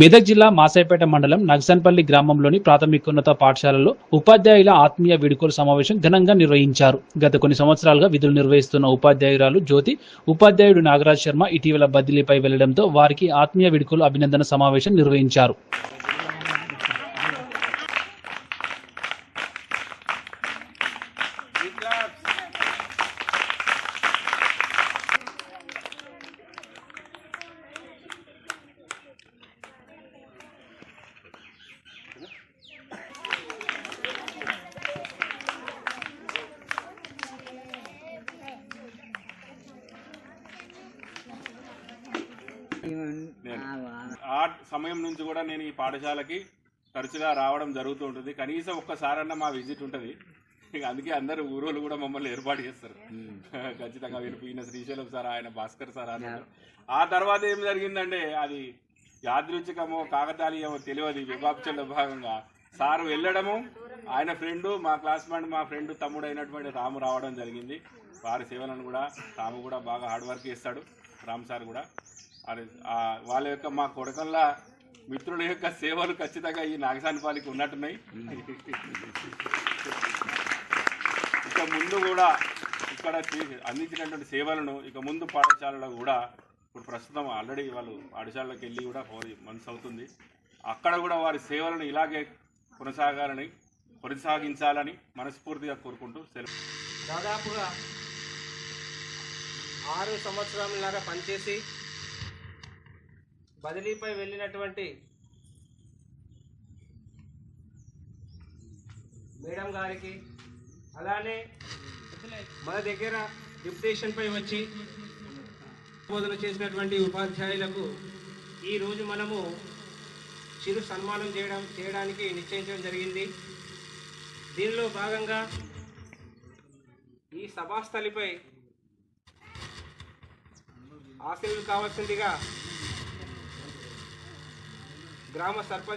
మెదక్ జిల్లా మాసాయిపేట మండలం నగసన్పల్లి గ్రామంలోని ప్రాథమికోన్నత పాఠశాలలో ఉపాధ్యాయుల ఆత్మీయ విడుకోలు సమావేశం ఘనంగా నిర్వహించారు. గత కొన్ని సంవత్సరాలుగా విధులు నిర్వహిస్తున్న ఉపాధ్యాయురాలు జ్యోతి ఉపాధ్యాయుడు నాగరాజ్ శర్మ ఇటీవల బదిలీపై వెళ్ళడంతో వారికి ఆత్మీయ విడుకోలు అభినందన సమావేశం నిర్వహించారు. ఆ సమయం నుంచి కూడా నేను ఈ పాఠశాలకి తరచుగా రావడం జరుగుతూ ఉంటుంది. కనీసం ఒక్కసారన్నా మా విజిట్ ఉంటుంది. అందుకే అందరు ఊరోళ్ళు కూడా మమ్మల్ని ఏర్పాటు చేస్తారు. ఖచ్చితంగా వీరు ఈయన శ్రీశైలం సార్ ఆయన భాస్కర్ సార్ అన్నారు. ఆ తర్వాత ఏం జరిగిందంటే అది యాదృచ్ఛికమో కాకతాళీయమో తెలియదు విభాక్షల భాగంగా. సార్ వెళ్ళడము ఆయన ఫ్రెండ్ మా క్లాస్మేట్ మా ఫ్రెండ్ తమ్ముడు అయినటువంటి రాము రావడం జరిగింది. వారి సేవలను కూడా రాము కూడా బాగా హార్డ్ వర్క్ చేస్తాడు రామ్ సార్ కూడా. వాళ్ళ యొక్క మా కొడకల్లా మిత్రుల యొక్క సేవలు ఖచ్చితంగా ఈ నాగసానిపాలికి ఉన్నట్టున్నాయి. ఇక ముందు కూడా ఇక్కడ అందించినటువంటి సేవలను ఇక ముందు పాఠశాలలో కూడా ఇప్పుడు ప్రస్తుతం ఆల్రెడీ వాళ్ళు పాఠశాలలోకి వెళ్ళి కూడా ఫోర్ మంత్స్ అవుతుంది. అక్కడ కూడా వారి సేవలను ఇలాగే కొనసాగాలని కొనసాగించాలని మనస్ఫూర్తిగా కోరుకుంటూ సెలవు. దాదాపుగా ఆరు సంవత్సరాలలాగా పనిచేసి బదిలీపై వెళ్ళినటువంటి మేడం గారికి అలానే మన దగ్గర డిప్యుటేషన్పై వచ్చి బోధన చేసినటువంటి ఉపాధ్యాయులకు ఈరోజు మనము చిరు సన్మానం చేయడం చేయడానికి నిశ్చయించడం జరిగింది. దీనిలో భాగంగా ఈ సభాస్థలిపై ఆశీనులు కావాల్సిందిగా గ్రామ సర్పంచ్